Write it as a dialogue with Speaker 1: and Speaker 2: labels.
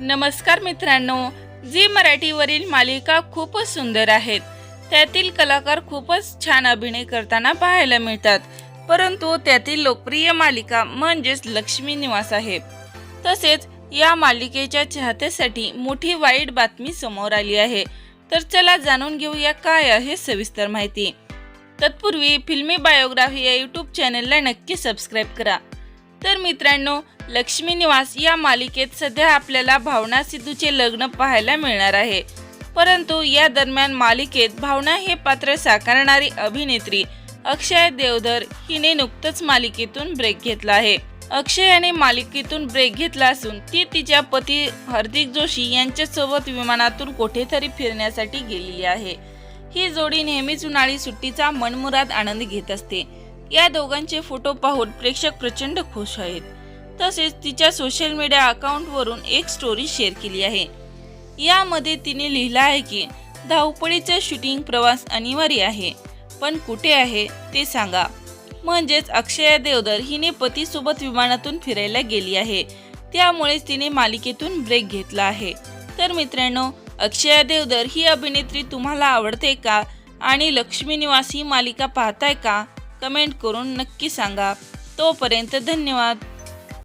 Speaker 1: नमस्कार मित्रांनो झी मराठीवरील मालिका खूपच सुंदर आहेत. त्यातील कलाकार खूपच छान अभिनय करताना पाहायला मिळतात. परंतु त्यातील लोकप्रिय मालिका म्हणजेच लक्ष्मी निवास आहे. तसेच या मालिकेच्या चाहत्यासाठी मोठी वाईट बातमी समोर आली आहे. तर चला जाणून घेऊया काय आहे सविस्तर माहिती. तत्पूर्वी फिल्मी बायोग्राफी या यूट्यूब चॅनलला नक्की सबस्क्राईब करा. तर मित्रांनो लक्ष्मी निवास या मालिकेत सध्या आपल्याला भावना सिद्धूचे लग्न पाहायला मिळणार आहे. परंतु या दरम्यान मालिकेत भावना हे पात्र साकारणारी अभिनेत्री अक्षय देवधर हिने नुकतंच मालिकेतून ब्रेक घेतला आहे. अक्षयाने मालिकेतून ब्रेक घेतला असून ती तिच्या पती हार्दिक जोशी यांच्यासोबत विमानातून कुठेतरी फिरण्यासाठी गेलेली आहे. ही जोडी नेहमीच उन्हाळी सुट्टीचा मनमुराद आनंद घेत असते. या दोघांचे फोटो पाहून प्रेक्षक प्रचंड खुश आहेत. तसेच तिच्या सोशल मीडिया अकाउंटवरून एक स्टोरी शेअर केली आहे. यामध्ये तिने लिहिलं आहे की धावपळीचा शूटिंग प्रवास अनिवार्य आहे. पण कुठे आहे ते सांगा. म्हणजेच अक्षया देवधर हिने पतीसोबत विमानातून फिरायला गेली आहे. त्यामुळेच तिने मालिकेतून ब्रेक घेतला आहे. तर मित्रांनो अक्षया देवधर ही अभिनेत्री तुम्हाला आवडते का? आणि लक्ष्मी निवास ही मालिका पाहताय का? कमेंट करून नक्की सांगा. तोपर्यंत धन्यवाद.